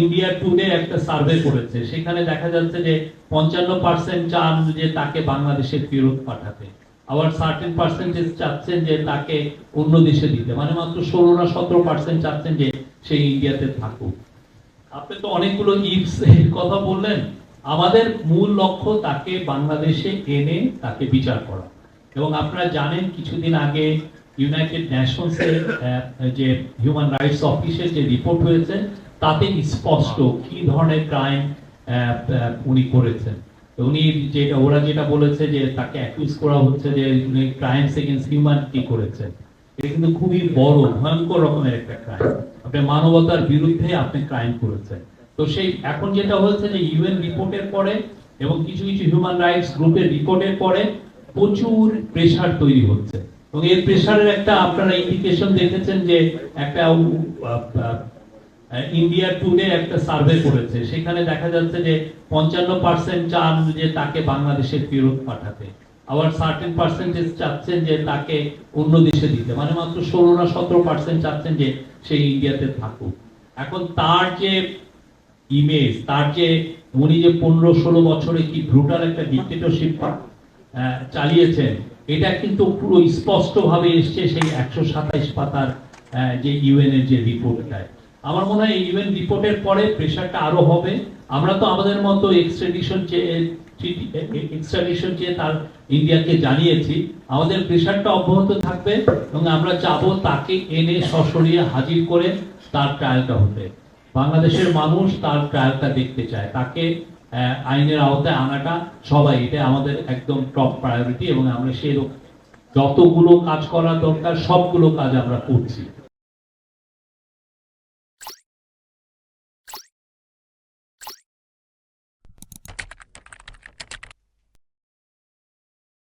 India today একটা survey করেছে। সেখানে দেখা যাচ্ছে যে পঞ্চান্ন পার্সেন্ট চান যে তাকে বাংলাদেশে ফেরত পাঠাতে। আবার সার্টেন পার্সেন্টেজ চাচ্ছেন যে তাকে অন্য দেশে দিতে। মানে মাত্র ষোলো না সতেরো পার্সেন্ট চাচ্ছেন যে সেই ইন্ডিয়াতে থাকুক। আপনি তো অনেকগুলো ইফস এর কথা বললেন। আমাদের মূল লক্ষ্য তাকে বাংলাদেশে এনে তাকে বিচার করা। এবং আপনারা জানেন কিছুদিন আগে ইউনাইটেড নেশনস এর যে হিউম্যান রাইটস অফিসের যে রিপোর্ট হয়েছে তাতে স্পষ্ট? কি ধরনের ক্রাইম উনি করেছেন? উনি যেটা, ওরা যেটা বলেছে যে তাকে অ্যাকিউজ করা হচ্ছে যে উনি ক্রাইমস এগেন্স্ট হিউম্যানিটি করেছেন। এটা কিন্তু খুবই বড়, ভয়ঙ্কর রকমের একটা ক্রাইম আপনি মানবতার বিরুদ্ধে আপনি ক্রাইম করেছেন। তো সেই, এখন যেটা হচ্ছে যে ইউএন রিপোর্টের পরে এবং কিছু কিছু হিউম্যান রাইটস গ্রুপের রিপোর্টের পরে প্রচুর প্রেসার তৈরি হচ্ছে। এবং এর প্রেসারের একটা আপনারা ইন্ডিকেশন দেখেছেন যে একটা ইন্ডিয়া টুডে একটা সার্ভে করেছে। সেখানে দেখা যাচ্ছে যে পঞ্চান্ন পার্সেন্ট চান যে তাকে বাংলাদেশে ফেরত পাঠাতে। আবার সার্টেন পার্সেন্টেজ চাচ্ছেন যে তাকে অন্য দেশে দিতে। মানে মাত্র ষোলো না সতেরো পার্সেন্ট চাচ্ছেন যে সেই ইন্ডিয়াতে থাকুক। এখন তার যে ইমেজ তার যে উনি যে পনেরো ষোলো বছরে কি ব্রুটাল একটা ডিক্টেটরশিপ চালিয়েছেন, এটা কিন্তু পুরো স্পষ্ট ভাবে এসছে সেই একশো সাতাইশ পাতার যে ইউএন এর যে রিপোর্টটায় আমার মনে হয় ইউএন রিপোর্টের পরে প্রেশারটা আরও হবে। আমরা তো আমাদের মতো এক্সট্রাডিশন চেয়ে এক্সট্রাডিশন চেয়ে তার ইন্ডিয়াকে জানিয়েছি। আমাদের প্রেশারটা অব্যাহত থাকবে এবং আমরা চাবো তাকে এনে হাজির করে তার ট্রায়ালটা হতে। বাংলাদেশের মানুষ তার ট্রায়ালটা দেখতে চায়। তাকে আইনের আওতায় আনাটা সবাই এটা আমাদের একদম টপ প্রায়োরিটি এবং আমরা সেই যতগুলো কাজ করা দরকার, সবগুলো কাজ আমরা করছি।